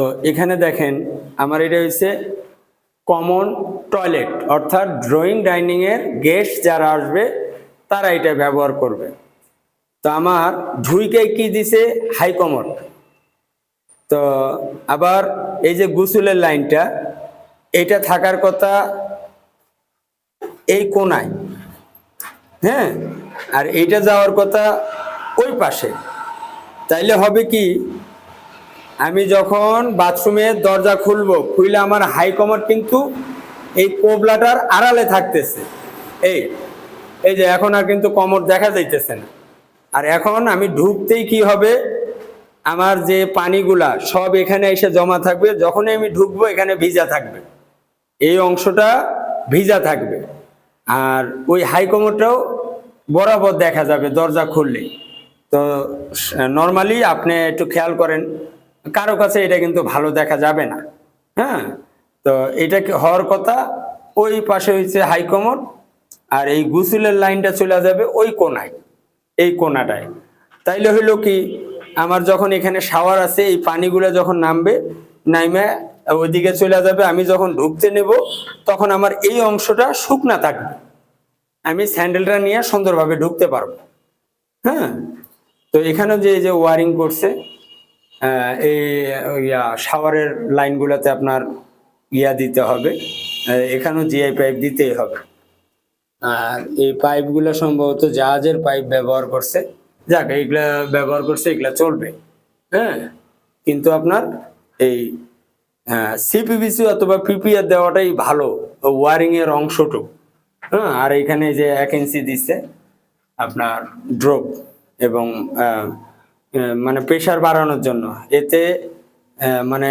তো এখানে দেখেন, আমার এটা হচ্ছে কমন টয়লেট অর্থাৎ ড্রয়িং ডাইনিংয়ের গেস্ট যারা আসবে, তারা এটা ব্যবহার করবে। তো আমার ঢুইকে কি দিছে? হাই কমোড তো আবার এই যে গুসুলের লাইনটা, এটা থাকার কথা এই কোনায় হ্যাঁ? আর এইটা যাওয়ার কথা ওই পাশে। তাইলে হবে কি? আমি যখন বাথরুমের দরজা খুলবো খুললে আমার হাই কমোড কিন্তু এই কোবলাটার আড়ালে থাকতেছে। এই এই যে এখন আর কিন্তু কমর দেখা যাইতেছে না। আর এখন আমি ঢুকতেই কি হবে? আমার যে পানিগুলা সব এখানে এসে জমা থাকবে, যখনই আমি ঢুকবো এখানে ভিজা থাকবে। এই অংশটা ভিজা থাকবে। আর ওই হাই কমোডটাও বরাবর দেখা যাবে দরজা খুললেই। তো নর্মালি আপনি একটু খেয়াল করেন কারও কাছে এটা কিন্তু ভালো দেখা যাবে না। হ্যাঁ? তো এটা হওয়ার কথা? ওই পাশে হচ্ছে হাই কমোড আর এই গুসুলের লাইনটা চলে যাবে ওই কোনায়, এই কোনাটায়। তাইলে হইল কি, আমার যখন এখানে শাওয়ার আছে, এই পানিগুলো যখন নামবে, নাইমে ওইদিকে চলে যাবে, আমি যখন ঢুকতে নেব, তখন আমার এই অংশটা শুকনা থাকবে। আমি স্যান্ডেলটা নিয়ে সুন্দরভাবে ঢুকতে পারব। হ্যাঁ? তো এখানেও যে যে ওয়ারিং করছে এই ইয়া, শাওয়ারের লাইনগুলোতে আপনার ইয়া দিতে হবে। এখানেও জিআই পাইপ দিতেই হবে। আর এই পাইপগুলো সম্ভবত জাহাজের পাইপ ব্যবহার করছে। যাক, এইগুলা ব্যবহার করছে এগুলা চলবে। হ্যাঁ কিন্তু আপনার এই সিপিবিসি অথবা পিপিআর দেওয়াটাই ভালো ওয়ারিং এর অংশটুকু। হ্যাঁ আর এখানে যে এক ইঞ্চি দিচ্ছে আপনার ড্রপ এবং মানে প্রেশার বাড়ানোর জন্য। এতে মানে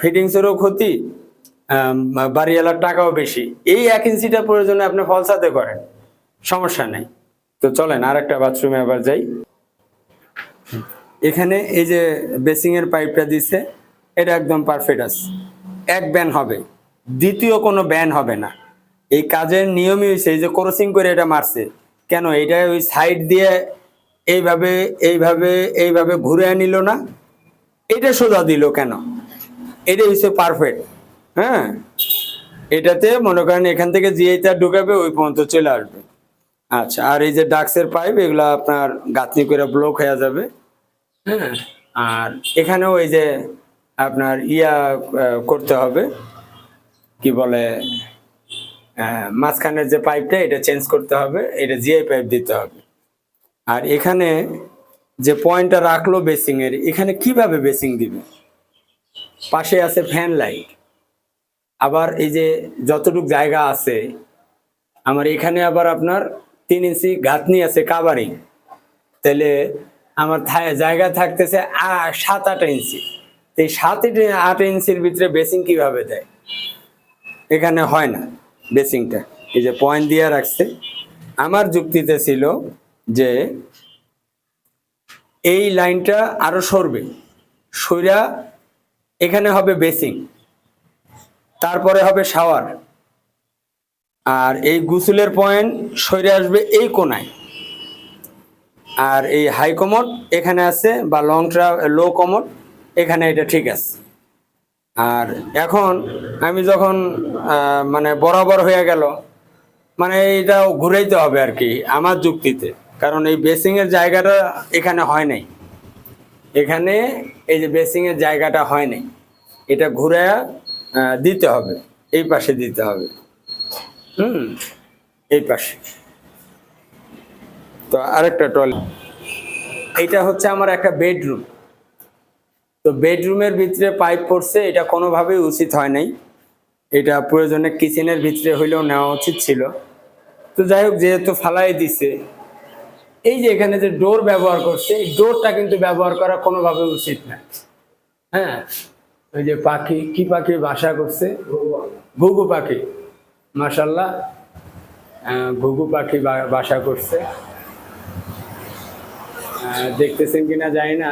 ফিটিংসেরও ক্ষতি বাড়িওয়ালার টাকাও বেশি। এই এক ইঞ্চিটা প্রয়োজনে আপনি ফলসাতে করেন, সমস্যা নেই। তো চলেন আর একটা বাথরুমে আবার যাই। এখানে এই যে বেসিং এর পাইপটা দিছে, এটা একদম পারফেক্ট আছে। এক ব্যান হবে, দ্বিতীয় কোনো ব্যান হবে না। এই কাজের নিয়মই হয়েছে এই যে ক্রসিং করে এটা মারছে। কেন? এটা ওই সাইড দিয়ে এইভাবে এইভাবে এইভাবে ঘুরে নিল না। এটা সোজা দিল কেন? এটা হচ্ছে পারফেক্ট হ্যাঁ? এটাতে মনে করেন এখান থেকে জিআইটা ঢুকাবে, ওই পর্যন্ত চলে আসবে। আচ্ছা আর এই যে ডাক্সের পাইপ এগুলো আপনার গাঁথনি করে ব্লক হয়ে যাবে। হ্যাঁ? আর এখানেও এই যে আপনার ইয়া করতে হবে। কি বলে মাঝখানের যে পাইপটা এটা চেঞ্জ করতে হবে। এটা জিআই পাইপ দিতে হবে। আর এখানে যে পয়েন্টটা রাখল বেসিং এর, এখানে কীভাবে বেসিং দিবে? পাশে আছে ফ্যান লাইট। আবার এই যে যতটুক জায়গা আছে, আমার এখানে আবার আপনার তিন ইঞ্চি গাঁথনি আছে কাভারিং তাহলে আমার জায়গা থাকতেছে সাত আট ইঞ্চি। এই সাত আট ইঞ্চির ভিতরে বেসিং কীভাবে দেয়? এখানে হয় না বেসিংটা। এই যে পয়েন্ট দিয়ে রাখছে। আমার যুক্তিতে ছিল যে এই লাইনটা আরও সরবে। সইরা এখানে হবে বেসিং তারপরে হবে শাওয়ার। আর এই গুসুলের পয়েন্ট সরে আসবে এই কোনায়। আর এই হাই কমোড এখানে আছে বা লং ট্রা, লো কমোড, এখানে এটা ঠিক আছে। আর এখন আমি যখন মানে বরাবর হয়ে গেল মানে এটা ঘুরাইতে হবে আর কি আমার যুক্তিতে। কারণ এই বেসিংয়ের জায়গাটা এখানে হয় নাই। এখানে এই যে বেসিংয়ের জায়গাটা হয় নাই। এটা ঘুরে দিতে হবে। এই পাশে দিতে হবে। হুম, এই পাশে। তো আরেকটা টয়লেট এইটা হচ্ছে আমার একটা বেডরুম তো বেডরুমের ভিতরে পাইপ পড়ছে, এটা কোনোভাবেই উচিত হয় নাই। এটা প্রয়োজনে কিচেনের ভিতরে হইলেও নেওয়া উচিত ছিল। তো যাই হোক, যেহেতু ফালাই দিছে এই যে এখানে যে ডোর ব্যবহার করছে, এই ডোরটা কিন্তু ব্যবহার করা কোনোভাবে উচিত না। হ্যাঁ? ওই যে পাখি, কি পাখি বাসা করছে? ঘুঘু পাখি। মাসাল্লাহ ঘুঘু পাখি বাসা করছে। দেখতেছেন কিনা জানি না।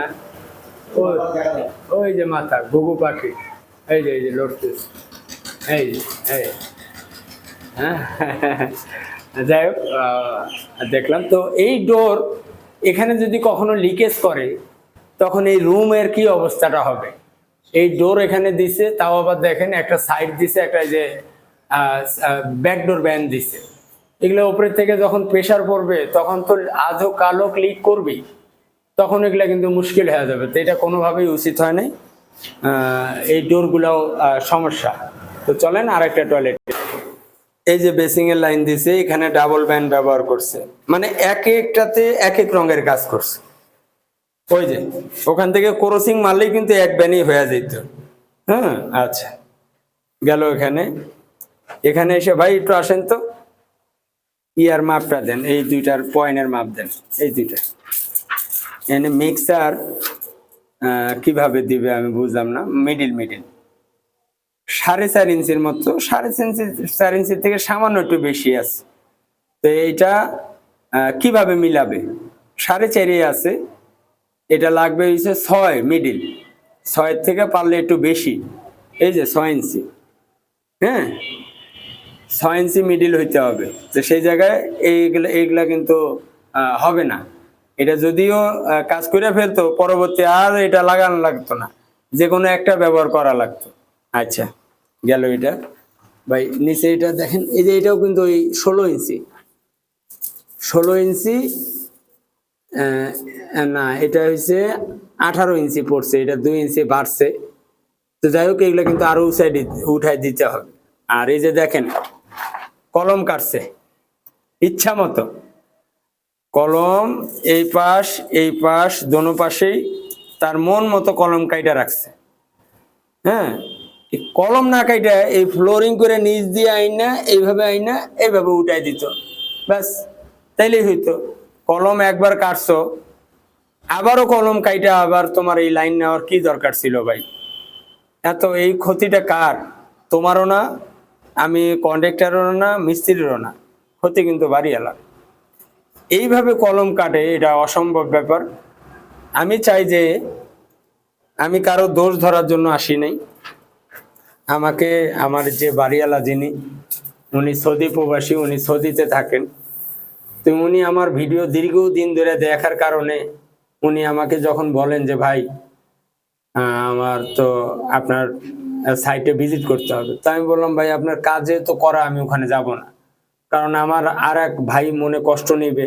ওই যে মাথা, ঘুঘু পাখি। এই যে এই যে, লড়তেছে। এই যে, এই হ্যাঁ? যাই হোক দেখলাম। তো এই ডোর এখানে যদি কখনো লিকেজ করে, তখন এই রুমের কি অবস্থাটা হবে? এই ডোর এখানে দিছে, তাও আবার দেখেন একটা সাইড দিছে, একটা যে ব্যাকডোর ব্যান দিছে। এগুলো উপরের থেকে যখন প্রেশার পড়বে, তখন তো আজও কালো ক্লিক করবি তখন এগুলা কিন্তু মুশকিল হয়ে যাবে। তো এটা কোনোভাবেই উচিত হয় নাই। এই ডোরগুলোও সমস্যা। তো চলেন আর একটা টয়লেট এই যে বেসিং এর লাইন দিছে, এখানে ডাবল ব্যান্ড ব্যবহার করছে। মানে এক একটাতে এক এক রঙের কাজ করছে। ওই যে, ওখান থেকে ক্রসিং মারলেই কিন্তু এক ব্যানই হয়ে যেত হ্যাঁ আচ্ছা। গেল এখানে। এখানে এসে ভাই একটু আসেন তো। ইয়ার মাপটা দেন, এই দুইটার পয়েন্টের মাপ দেন, এই দুইটা। এনে মিক্সার কীভাবে দিবে আমি বুঝলাম না মিডিল মিডিল সাড়ে চার ইঞ্চির মতো, সাড়ে ইঞ্চি, চার ইঞ্চির থেকে সামান্য একটু বেশি আছে। তো এইটা কীভাবে মিলাবে? সাড়ে চারে আছে, এটা লাগবে হচ্ছে ছয় মিডিল ছয়ের থেকে পারলে একটু বেশি, এই যে ছয় ইঞ্চি। হ্যাঁ? ছয় ইঞ্চি মিডিল হইতে হবে। তো সেই জায়গায় এইগুলা এইগুলা কিন্তু হবে না। এটা যদিও কাজ করে ফেলতো, পরবর্তী আর এটা লাগানো লাগতো না। যে কোনো একটা ব্যবহার করা লাগতো। আচ্ছা গেল এটা। ভাই, নিচে এটা দেখেন, এই যে এটাও কিন্তু ওই ষোলো ইঞ্চি। ষোলো ইঞ্চি না, এটা হচ্ছে আঠারো ইঞ্চি পড়ছে, এটা দুই ইঞ্চি বাড়ছে। তো যাই হোক, এগুলো কিন্তু আরও উঠাই উঠাই দিতে হবে। আর এই যে দেখেন, কলম কাটছে, ইচ্ছা মতো। কলম, এই পাশ এই পাশ, দোনো পাশেই তার মন মতো কলম কাইটা রাখছে। হ্যাঁ? কলম না কাইটা এই ফ্লোরিং করে নিচ দিয়ে আইনা, এইভাবে আইনা, এইভাবে উঠাই দিত। ব্যাস, তাইলেই হইতো। কলম একবার কাটছো, আবারও কলম কাইটা, আবার তোমার এই লাইন নেওয়ার কি দরকার ছিল ভাই? এত এই ক্ষতিটা কার? তোমারও না, আমি কন্ট্রাক্টরেরও না, মিস্ত্রিরও না। ক্ষতি কিন্তু বাড়ি এলাম এইভাবে কলম কাটে, এটা অসম্ভব ব্যাপার। আমি চাই যে, আমি কারও দোষ ধরার জন্য আসি নাই। আমাকে আমার যে বাড়িওয়ালা যিনি, উনি সৌদি প্রবাসী, উনি সৌদিতে থাকেন। তো উনি আমার ভিডিও দীর্ঘদিন ধরে দেখার কারণে উনি আমাকে যখন বলেন যে, ভাই আমার তো আপনার সাইটে ভিজিট করতে হবে। তো আমি বললাম, ভাই, আপনার কাজে তো করা, আমি ওখানে যাব না। কারণ আমার আর এক ভাই মনে কষ্ট নেবে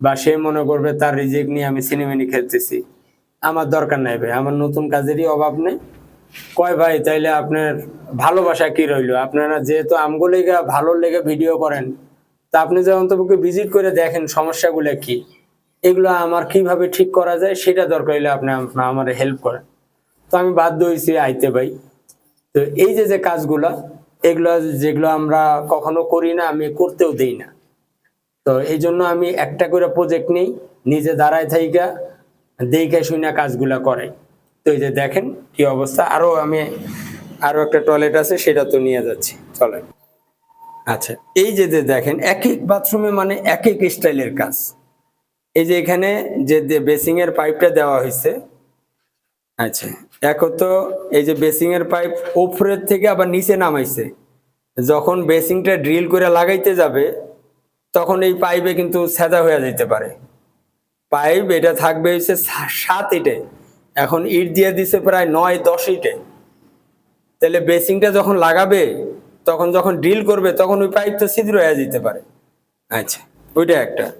বা সে মনে করবে, তার রিজেক্ট নিয়ে আমি সিনেমানি খেলতেছি। আমার দরকার নাই ভাই, আমার নতুন কাজেরই অভাব নেই। কয় ভাই, তাইলে আপনার ভালোবাসা কি রইল? আপনারা যেহেতু আমগো ভালো লেগে ভিডিও করেন, তা আপনি যে অন্তপক্ষে ভিজিট করে দেখেন সমস্যাগুলো কি, এগুলো আমার কীভাবে ঠিক করা যায় সেটা দরকার হলে আপনি আমার হেল্প করেন। তো আমি বাধ্য হয়েছি আইতে ভাই। তো এই যে যে কাজগুলো, এগুলো যেগুলো আমরা কখনো করি না, আমি করতেও দিই না। তো এই জন্য আমি একটা করে প্রজেক্ট নেই, নিজে দাঁড়ায় থাইকা, দেখে শুনে কাজগুলা করে তো এই যে দেখেন কি অবস্থা। আরও আমি আরও একটা টয়লেট আছে, সেটা তো নিয়ে যাচ্ছি। চলেন। আচ্ছা এই যে দেখেন, এক এক বাথরুমে মানে এক এক স্টাইলের কাজ। এই যে এখানে যে বেসিং এর পাইপটা দেওয়া হয়েছে আচ্ছা এখন তো, এই যে বেসিং এর পাইপ উপরের থেকে আবার নিচে নামাইছে। যখন বেসিংটা ড্রিল করে লাগাইতে যাবে, তখন এই পাইপে কিন্তু সেদা হয়ে যেতে পারে। পাইপ এটা থাকবে হচ্ছে সাত ইটে এখন ইট দিয়ে দিছে প্রায় নয় দশ ইটে। তাহলে বেসিংটা যখন লাগাবে, তখন যখন ড্রিল করবে, তখন ওই পাইপ তো ছিদ্র হয়ে যেতে পারে। আচ্ছা ওইটা একটা।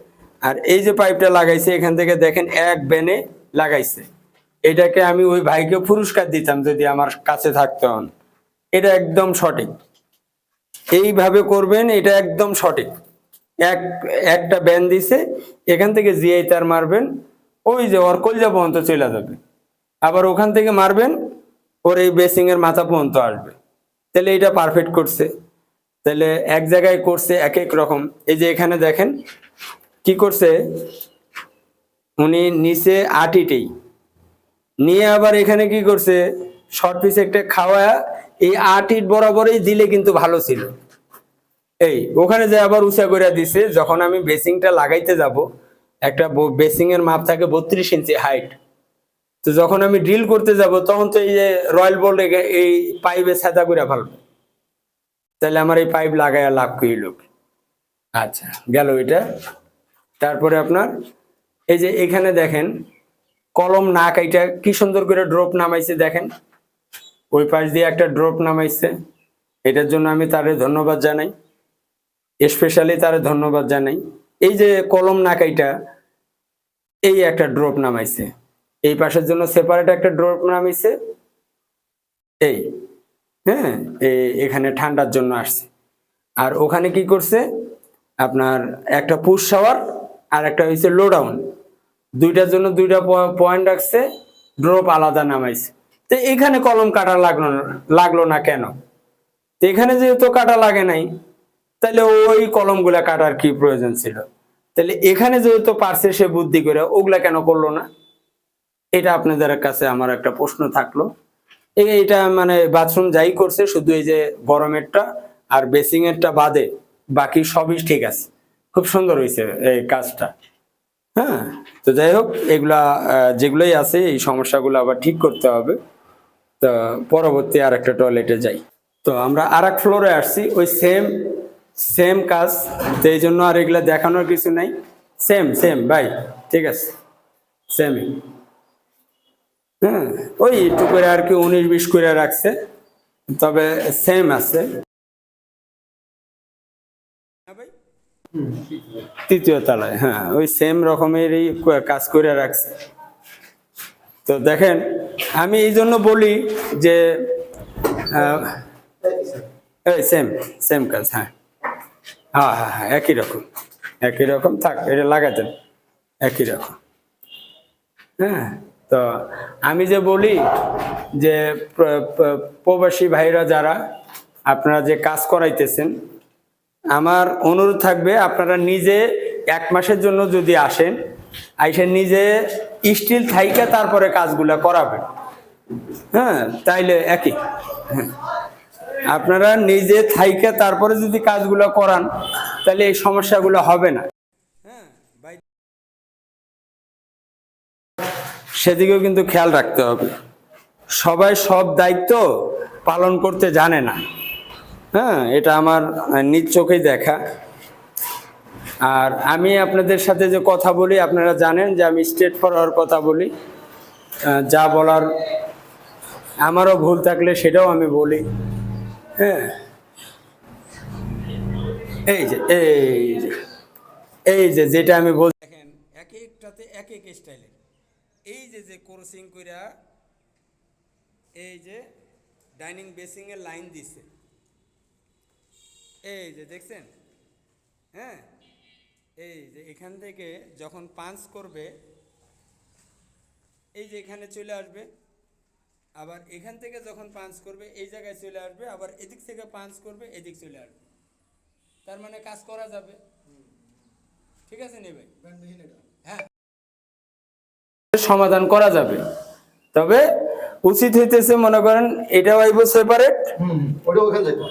আর এই যে পাইপটা লাগাইছে, এখান থেকে দেখেন এক বেনে লাগাইছে। এটাকে আমি ওই ভাইকে পুরস্কার দিতাম যদি আমার কাছে থাকতো। হন এটা একদম সঠিক। এইভাবে করবেন, এটা একদম সঠিক। এক, একটা ব্যান দিছে, এখান থেকে জিআই তার মারবেন, ওই যে ওর কলজা পর্যন্ত চলে যাবে। আবার ওখান থেকে মারবেন ওর এই বেসিং এর মাথা পর্যন্ত আসবে। তাহলে এটা পারফেক্ট করছে। তাহলে এক জায়গায় করছে এক এক রকম। এই যে এখানে দেখেন কি করছে? উনি নিচে আট ইটেই। নিয়ে আবার এখানে কি করছে? শর্ট পিস একটা খাওয়া, এই আট ইট বরাবরই দিলে কিন্তু ভালো ছিল। এই, ওখানে যে আবার উঁচা করে দিছে, যখন আমি বেসিংটা লাগাইতে যাব, একটা বেসিং এর মাপ থাকে বত্রিশ ইঞ্চি হাইট তো যখন আমি ড্রিল করতে যাব, তখন তো এই যে রয়্যাল বোল্ট এই পাইপে সাদা করে ফেলবে। তাহলে আমার এই পাইপ লাগাইয়া লাভ করিল আচ্ছা গেল এটা। তারপরে আপনার এই যে এখানে দেখেন, কলম না কাইটা কি সুন্দর করে ড্রপ নামাইছে দেখেন। ওই পাশ দিয়ে একটা ড্রপ নামাইছে। এটার জন্য আমি তারে ধন্যবাদ জানাই। স্পেশালি তারে ধন্যবাদ জানাই। এই যে কলম নাকাইটা এই একটা ড্রপ নামাইছে। এই পাশের জন্য সেপারেট একটা ড্রপ নামাইছে এই হ্যাঁ এখানে ঠান্ডার জন্য আসছে। আর ওখানে কি করছে? আপনার একটা পুশ শাওয়ার আর একটা হয়েছে লো ডাউন দুইটার জন্য দুইটা পয়েন্ট রাখছে ড্রপ আলাদা নামাইছে। তো এখানে কলম কাটা লাগল লাগল না কেন? তো এখানে যেহেতু কাটা লাগে নাই, তাহলে ওই কলমগুলা কাটার কি প্রয়োজন ছিল? তাহলে এখানে যেহেতু পারছে সে বুদ্ধি করে, ওগুলা কেন করল না? এটা আপনাদের কাছে আমার একটা প্রশ্ন থাকল। এটা মানে বাথরুম যাই করছে, শুধু এই যে গরমেরটা আর বেসিং এরটা বাদে বাকি সবই ঠিক আছে। খুব সুন্দর হয়েছে এই কাজটা। হ্যাঁ তো যাই হোক, এগুলা যেগুলোই আছে, এই সমস্যাগুলো আবার ঠিক করতে হবে। তো পরবর্তী আর একটা টয়লেটে যাই। তো আমরা আর এক ফ্লোরে আসছি, ওই সেম সেম কাজ, তো এই জন্য আর এগুলা দেখানোর কিছু নাই। সেম সেম ভাই ঠিক আছে। সেমই হ্যাঁ ওই একটু করে আর কি উনিশ বিশ করে রাখছে, তবে সেম আছে। তৃতীয় তলায় হ্যাঁ ওই সেম রকমেরই কাজ করে রাখছে। তো দেখেন, আমি এই জন্য বলি যে সেম সেম কাজ হ্যাঁ। হ্যাঁ হ্যাঁ হ্যাঁ একই রকম একই রকম, থাক, এটা লাগাতেন, একই রকম। হ্যাঁ তো আমি যে বলি যে প্র- প্র- প্রবাসী ভাইরা যারা, আপনারা যে কাজ করাইতেছেন, আমার অনুরোধ থাকবে আপনারা নিজে এক মাসের জন্য যদি আসেন, আইসে নিজে স্টিল থাইকে তারপরে কাজগুলা করাবেন। হ্যাঁ তাইলে একই। হ্যাঁ। আপনারা নিজে থাইকে তারপরে যদি কাজগুলো করান তাহলে এই সমস্যাগুলো হবে না। সেদিকেও কিন্তু খেয়াল রাখতে হবে। সবাই সব দায়িত্ব পালন করতে জানে না। হ্যাঁ এটা আমার নিজ চোখেই দেখা। আর আমি আপনাদের সাথে যে কথা বলি, আপনারা জানেন যে আমি স্টেট ফরওয়ার্ড কথা বলি। যা বলার আমারও ভুল থাকলে সেটাও আমি বলি। হ্যাঁ। এই যে এই যে এই যে যেটা আমি বল দেখেন এক একটাতে এক এক স্টাইলের এই যে যে ক্রসিং কইরা এই যে ডাইনিং বেসিং এর লাইন দিছে। এই যে দেখছেন? হ্যাঁ? এই যে এখান থেকে যখন পাঞ্চ করবে এই যে এখানে চলে আসবে। আবার এখান থেকে যখন পাঞ্চ করবে এই জায়গায় চলে আসবে। আবার এদিক থেকে পাঞ্চ করবে এদিক চলে আসবে। তার মানে কাজ করা যাবে। ঠিক আছে নে ভাই? হ্যাঁ সমাধান করা যাবে। তবে উচিত হইতেছে মনে করেন এটা হইব সেপারেট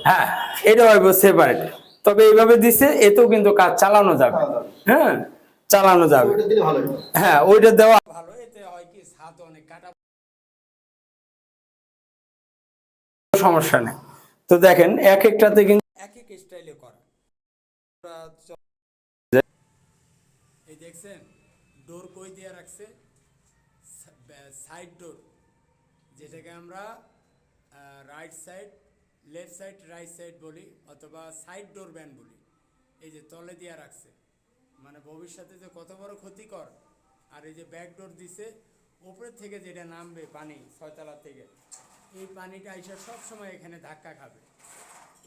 হ্যাঁ এটা হইব সেপারেট তবে এইভাবে দিছে এতেও কিন্তু কাজ চালানো যাবে। হ্যাঁ চালানো যাবে। হ্যাঁ। ওইটা দেওয়া ভালো। এতে হয় কি ছাদ অনেক কাটা সমস্যা নেই। তো দেখেন এক একটাতে কিন্তু এক এক স্টাইলে করা। এই দেখছেন ডোর কই দিয়ে রাখছে? সাইড ডোর যেটাকে আমরা right side left side right side বলি, অথবা সাইড ডোর ব্যান বলি। এই যে তলে দিয়া রাখছে। মানে ভবিষ্যতে যে কত বড় ক্ষতিকর, আর এই যে ব্যাক ডোর দিছে উপরের থেকে যেটা নামবে পানি, ছয়তলা থেকে, এই পানিটা আইসা সব সময় এখানে ধাক্কা খাবে।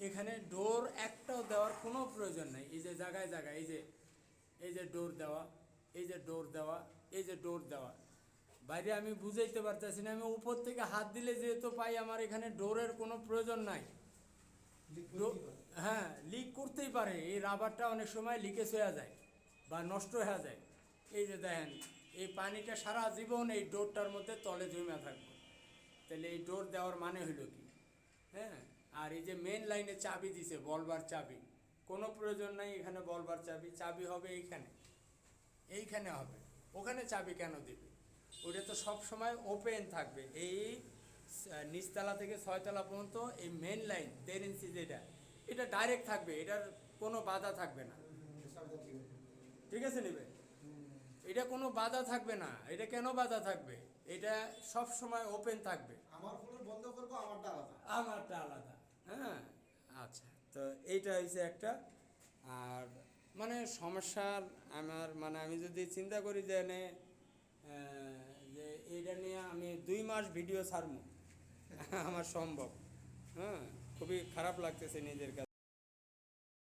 এখানে ডোর একটাও দেওয়ার কোনো প্রয়োজন নেই। এই যে জায়গায় জায়গায়, এই যে এই যে ডোর দেওয়া, এই যে ডোর দেওয়া, এই যে ডোর দেওয়া বাইরে আমি বুঝাইতে পারতেছি না আমি উপর থেকে হাত দিলে যেহেতু পাই আমার এখানে ডোরের কোনো প্রয়োজন নাই। হ্যাঁ লিক করতেই পারে। এই রাবারটা অনেক সময় লিকেজ হয়ে যায় বা নষ্ট হয়ে যায়। এই যে দেখেন এই পানিটা সারা জীবন এই ডোরটার মধ্যে তলে জমে থাকবে। তাহলে এই ডোর দেওয়ার মানে হলো কি? হ্যাঁ আর এই যে মেন লাইনে চাবি দিছে বলবার চাবি। কোনো প্রয়োজন নাই এখানে বলবার চাবি চাবি হবে এইখানে। এইখানে হবে। ওখানে চাবি কেন দিবে? ওটা তো সব সময় ওপেন থাকবে। এই নিচতলা থেকে ছয়তলা পর্যন্ত এই মেন লাইন দেড় ইঞ্চি যেটা এটা ডাইরেক্ট থাকবে এটার কোনো বাধা থাকবে না। ঠিক আছে নেবে? এটা কোনো বাধা থাকবে না। এটা কেন বাধা থাকবে? এটা সব সময় ওপেন থাকবে। আমার ফোন বন্ধ করব আমারটা আলাদা। আমারটা আলাদা হ্যাঁ? আচ্ছা তো এইটা হয়েছে একটা। আর মানে সমস্যার আমার মানে আমি যদি চিন্তা করি যে আহ, নিয়ে আমি দুই মাস ভিডিও ছাড়ব। আমার সম্ভব। হ্যাঁ খুবই খারাপ লাগতেছে নিজের কাছে।